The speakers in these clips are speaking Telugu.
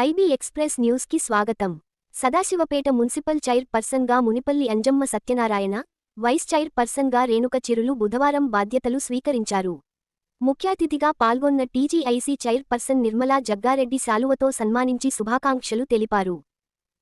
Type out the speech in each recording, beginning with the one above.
ఐబీ ఎక్స్ప్రెస్ న్యూస్కి స్వాగతం. Sadashivpet municipal chair Munipalli Anjamma Satyanarayana vice chair Renuka చిరులు బుధవారం బాధ్యతలు స్వీకరించారు. ముఖ్యాతిథిగా పాల్గొన్న TGIIC chairperson Nirmala Jaggareddy శాలువతో సన్మానించి శుభాకాంక్షలు తెలిపారు.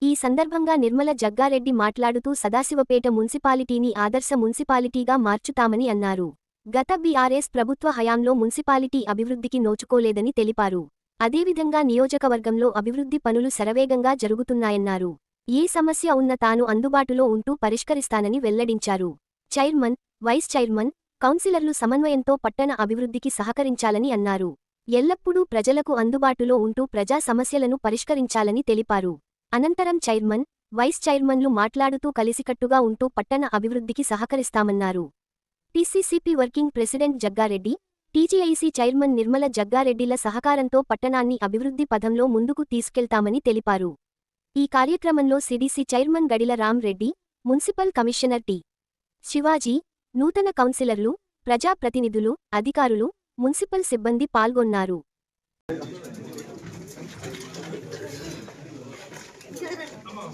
ఈ సందర్భంగా నిర్మల జగ్గారెడ్డి మాట్లాడుతూ సదాశివపేట మున్సిపాలిటీని ఆదర్శ మున్సిపాలిటీగా మార్చుతామని అన్నారు. గత బీఆర్ఎస్ ప్రభుత్వ హయాంలో మున్సిపాలిటీ అభివృద్ధికి నోచుకోలేదని తెలిపారు. అదేవిధంగా నియోజకవర్గంలో అభివృద్ధి పనులు శరవేగంగా జరుగుతున్నాయన్నారు. ఏ సమస్య ఉన్న తాను అందుబాటులో ఉంటూ పరిష్కరిస్తానని వెల్లడించారు. చైర్మన్ వైస్ చైర్మన్ కౌన్సిలర్లు సమన్వయంతో పట్టణ అభివృద్ధికి సహకరించాలని అన్నారు. ఎల్లప్పుడూ ప్రజలకు అందుబాటులో ఉంటూ ప్రజా సమస్యలను పరిష్కరించాలని తెలిపారు. అనంతరం చైర్మన్ వైస్ చైర్మన్లు మాట్లాడుతూ కలిసికట్టుగా ఉంటూ పట్టణ అభివృద్ధికి సహకరిస్తామన్నారు. TCCP working president Jaggareddy TGIC chairman Nirmala జగ్గారెడ్డిల సహకారంతో పట్టణాన్ని అభివృద్ధి పథంలో ముందుకు తీసుకెళ్తామని తెలిపారు. ఈ కార్యక్రమంలో CDC chairman Gadila Ram Reddy municipal commissioner T. Shivaji నూతన కౌన్సిలర్లు ప్రజాప్రతినిధులు అధికారులు మున్సిపల్ సిబ్బంది పాల్గొన్నారు.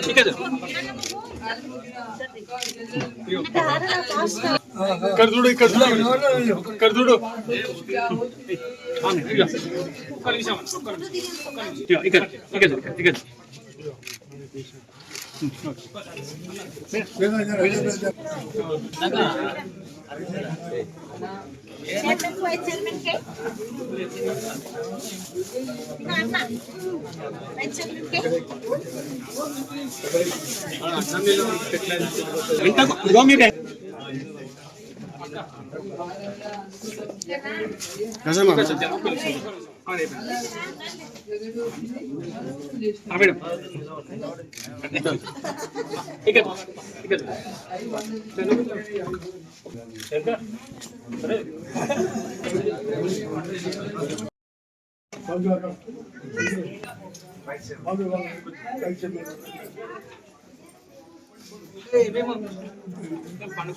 ठीक है कर दूडो कर दूडो कर दूडो ठीक है ठीक है चेयरमैन को वाइस चेयरमैन के ना ना वाइस चेयरमैन के मिनटा को दो मिनट कैसे मामा మేడం ఇక్కడ ఇక్కడ పండుగ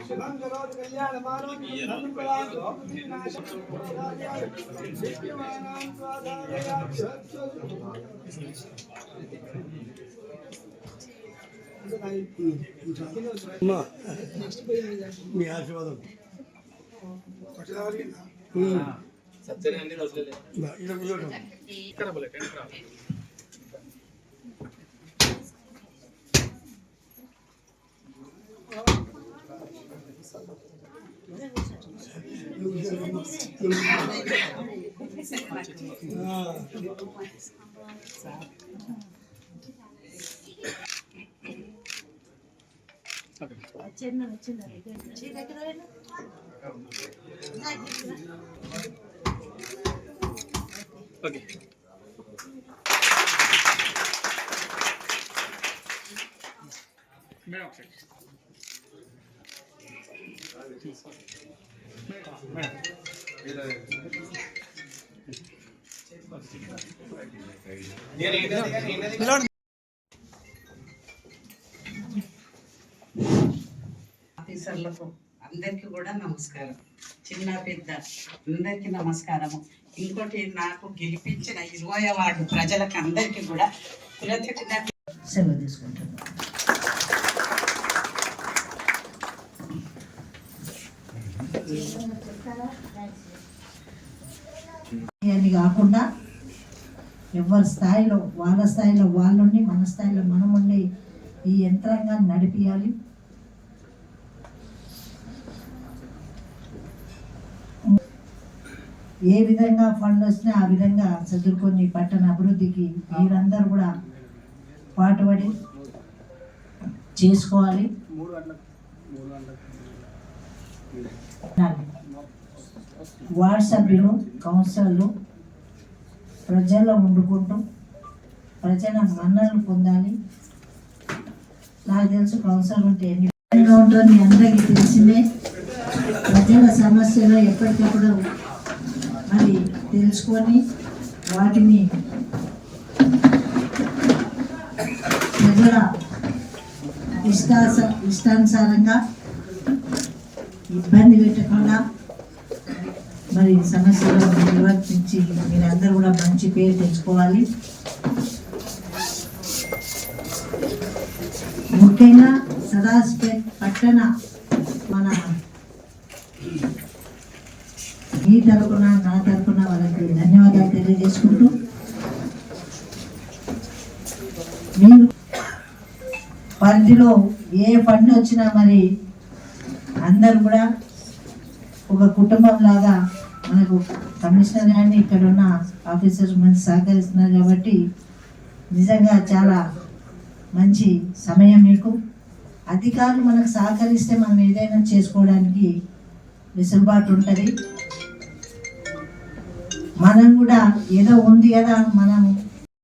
శుభం కరోతు కళ్యాణమానం అనుకూలాన్ భవతి నాశం నిత్యమానాన్ స్వాధారయాత్ సత్స్వరూపం మీ ఆశీర్వాదం సత్యనే అన్ని రోజులే ఇక్కడ బలకండి చిన్న చిన్న చీర ఓకే మేడం ఒకసారి ఆఫీసర్లకు అందరికీ కూడా నమస్కారం. చిన్న పెద్ద అందరికీ నమస్కారము. ఇంకోటి నాకు గెలిపించిన ఇరవై వార్డు ప్రజలకు అందరికీ కూడా కృతజ్ఞత సెలవు తీసుకుంటున్నాను. అని కాకుండా ఎవరి స్థాయిలో వాళ్ళ స్థాయిలో వాళ్ళుండి మన స్థాయిలో మనం ఉండి ఈ యంత్రాంగాన్ని నడిపియాలి. ఏ విధంగా ఫండ్ వచ్చినా ఆ విధంగా చదువుకొని పట్టణ అభివృద్ధికి మీరందరూ కూడా పాటుపడి చేసుకోవాలి. వార్డ్ సభ్యులు కౌన్సిలర్లు ప్రజల్లో వండుకుంటూ ప్రజల మన్నలు పొందాలి. నాకు తెలుసు కౌన్సిలర్ ఉంటే ఎన్ని విధంగా అందరికీ తెలిసిందే. ప్రజల సమస్యలు ఎప్పటికప్పుడు మరి తెలుసుకొని వాటిని ప్రజల ఇష్టాస ఇష్టానుసారంగా ఇబ్బంది పెట్టకుండా మరి సమస్యలు నిర్వర్తించి మీరందరూ కూడా మంచి పేరు తెచ్చుకోవాలి. ముఖ్యంగా సదాశివపేట్ పట్టణ మన మీ తరపున నా తరపున వాళ్ళకి ధన్యవాదాలు తెలియజేసుకుంటూ మీరు పరిధిలో ఏ ఫండ్ వచ్చినా మరి అందరు కూడా ఒక కుటుంబం లాగా మనకు కమిషనర్ కానీ ఇక్కడ ఉన్న ఆఫీసర్స్ మంచి సహకరిస్తున్నారు కాబట్టి నిజంగా చాలా మంచి సమయం మీకు. అధికారులు మనకు సహకరిస్తే మనం ఏదైనా చేసుకోవడానికి వెసులుబాటు ఉంటుంది. మనం కూడా ఏదో ఉంది కదా మనం